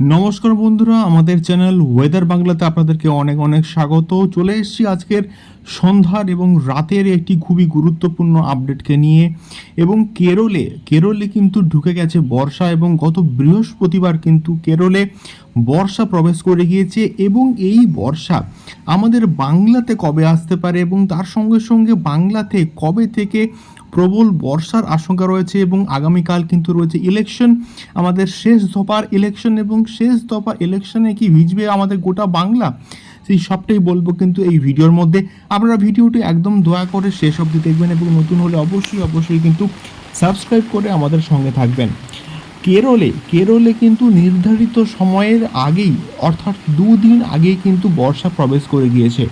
নমস্কার বন্ধুরা, আমাদের চ্যানেল ওয়েদার বাংলাতে আপনাদেরকে অনেক অনেক স্বাগত। চলে এসেছি আজকের সন্ধ্যার এবং রাতের একটি খুবই গুরুত্বপূর্ণ আপডেটকে নিয়ে। এবং কেরলে কেরলে কিন্তু ঢুকে গেছে বর্ষা এবং গত বৃহস্পতিবার কিন্তু কেরলে বর্ষা প্রবেশ করে গিয়েছে। এবং এই বর্ষা আমাদের বাংলাতে কবে আসতে পারে এবং তার সঙ্গে সঙ্গে বাংলাতে কবে থেকে প্রবল বর্ষার আশঙ্কা রয়েছে এবং আগামীকাল কিন্তু রয়েছে ইলেকশন আমাদের শেষ দফার ইলেকশন এবং শেষ দফা ইলেকশনে কি ভিজবে আমাদের গোটা বাংলা? সেই সবটাই বলব কিন্তু এই ভিডিওর মধ্যে। আপনারা ভিডিওটি একদম দয়া করে শেষ অবধি দেখবেন এবং নতুন হলে অবশ্যই অবশ্যই কিন্তু সাবস্ক্রাইব করে আমাদের সঙ্গে থাকবেন। কেরলে কেরলে কিন্তু নির্ধারিত সময়ের আগেই, অর্থাৎ দুদিন আগেই কিন্তু বর্ষা প্রবেশ করে গিয়েছে।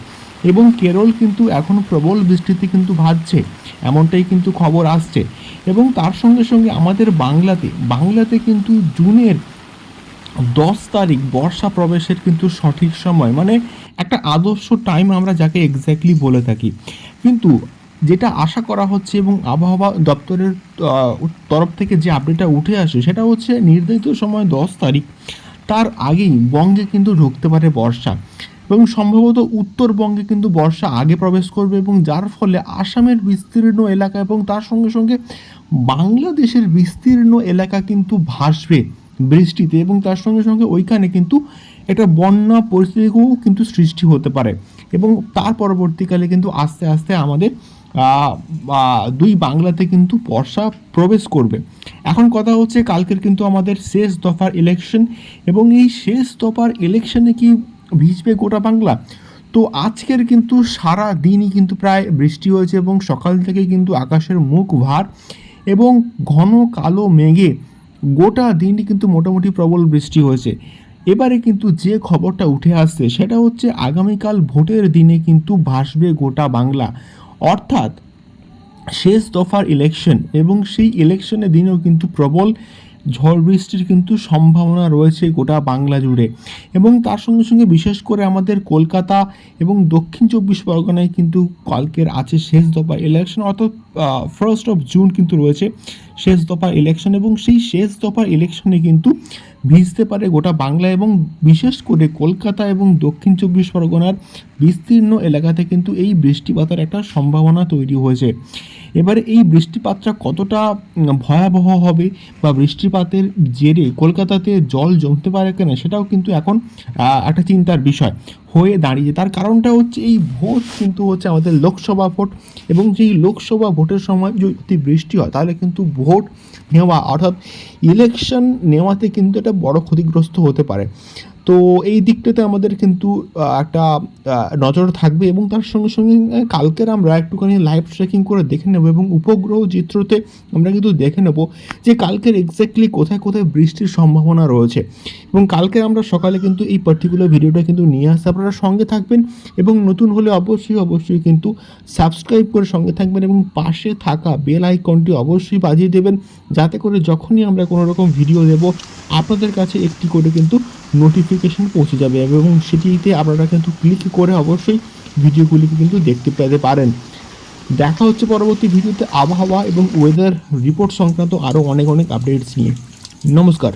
এবং কেরল কিন্তু এখনও প্রবল বৃষ্টিতে কিন্তু ভাজছে, এমনটাই কিন্তু খবর আসছে। এবং তার সঙ্গে সঙ্গে আমাদের বাংলাতে বাংলাতে কিন্তু জুনের দশ তারিখ বর্ষা প্রবেশের কিন্তু সঠিক সময় মানে একটা আদর্শ টাইম আমরা যাকে এক্স্যাক্টলি বলে থাকি। কিন্তু যেটা আশা করা হচ্ছে এবং আবহাওয়া দপ্তরের তরফ থেকে যে আপডেটটা উঠে আসে, সেটা হচ্ছে নির্ধারিত সময় দশ তারিখ, তার আগেই বঙ্গে কিন্তু ঢুকতে পারে বর্ষা। এবং সম্ভবত উত্তরবঙ্গে কিন্তু বর্ষা আগে প্রবেশ করবে এবং যার ফলে আসামের বিস্তীর্ণ এলাকা এবং তার সঙ্গে সঙ্গে বাংলাদেশের বিস্তীর্ণ এলাকা কিন্তু ভাসবে বৃষ্টিতে এবং তার সঙ্গে সঙ্গে ওইখানে কিন্তু একটা বন্যা পরিস্থিতিও কিন্তু সৃষ্টি হতে পারে। এবং তার পরবর্তীকালে কিন্তু আস্তে আস্তে আমাদের দুই বাংলাতে কিন্তু বর্ষা প্রবেশ করবে। এখন কথা হচ্ছে কালকের কিন্তু আমাদের শেষ দফার ইলেকশন এবং এই শেষ দফার ইলেকশনে কি ভিজবে গোটা বাংলা। তো আজকের কিন্তু সারা দিনই কিন্তু প্রায় বৃষ্টি হয়েছে এবং সকাল থেকে কিন্তু আকাশের মুখ ভার এবং ঘন কালো মেঘে গোটা দিনই কিন্তু মোটামুটি প্রবল বৃষ্টি হয়েছে। এবারে কিন্তু যে খবরটা উঠে আসছে সেটা হচ্ছে আগামীকাল ভোটের দিনে কিন্তু ভাসবে গোটা বাংলা। অর্থাৎ শেষ দফার ইলেকশন এবং সেই ইলেকশনের দিনেও কিন্তু প্রবল ঝড় বৃষ্টির কিন্তু সম্ভাবনা রয়েছে গোটা বাংলা জুড়ে। এবং তার সঙ্গে সঙ্গে বিশেষ করে আমাদের কলকাতা এবং দক্ষিণ চব্বিশ পরগনায় কিন্তু কালকের আছে শেষ দফা ইলেকশন অর্থাৎ ফার্স্ট অফ জুন কিন্তু রয়েছে শেষ দফার ইলেকশন এবং সেই শেষ দফার ইলেকশনে কিন্তু ভিজতে পারে গোটা বাংলা এবং বিশেষ করে কলকাতা এবং দক্ষিণ চব্বিশ পরগনার বিস্তীর্ণ এলাকাতে কিন্তু এই বৃষ্টিপাতের একটা সম্ভাবনা তৈরি হয়েছে। এবারে এই বৃষ্টিপাতটা কতটা ভয়াবহ হবে বা বৃষ্টিপাতের জেরে কলকাতাতে জল জমতে পারে কিনা সেটাও কিন্তু এখন একটা চিন্তার বিষয়। হয়ে দাঁড়িয়ে তার কারণটা হচ্ছে এই ভোট কিন্তু হচ্ছে আমাদের লোকসভা ভোট এবং সেই লোকসভা ভোটের সময় যদি বৃষ্টি হয়, তাহলে কিন্তু ভোট নেওয়া অর্থাৎ ইলেকশন নেওয়াতে কিন্তু এটা বড় ক্ষতিগ্রস্ত হতে পারে। তো এই দিকটাতে আমাদের কিন্তু একটা নজর থাকবে এবং তার সঙ্গে সঙ্গে কালকের আমরা একটুখানি লাইভ ট্রেকিং করে দেখে নেব এবং উপগ্রহ চিত্রতে আমরা কিন্তু দেখে নেব যে কালকের এক্স্যাক্টলি কোথায় কোথায় বৃষ্টির সম্ভাবনা রয়েছে। এবং কালকে আমরা সকালে কিন্তু এই পার্টিকুলার ভিডিওটা কিন্তু নিয়ে আসতে আপনারা সঙ্গে থাকবেন এবং নতুন হলে অবশ্যই অবশ্যই কিন্তু সাবস্ক্রাইব করে সঙ্গে থাকবেন এবং পাশে থাকা বেল আইকনটি অবশ্যই বাজিয়ে দেবেন, যাতে করে যখনই আমরা কোনো রকম ভিডিও দেব, আপনাদের কাছে একটি করে কিন্তু নোটিফিকেশন পৌঁছে যাবে এবং সেটিতে আপনারা কিন্তু ক্লিক করে অবশ্যই ভিডিওগুলিকে কিন্তু দেখতে পেতে পারেন। দেখা হচ্ছে পরবর্তী ভিডিওতে আবহাওয়া এবং ওয়েদার রিপোর্ট সংক্রান্ত আরও অনেক অনেক আপডেটস নিয়ে। নমস্কার।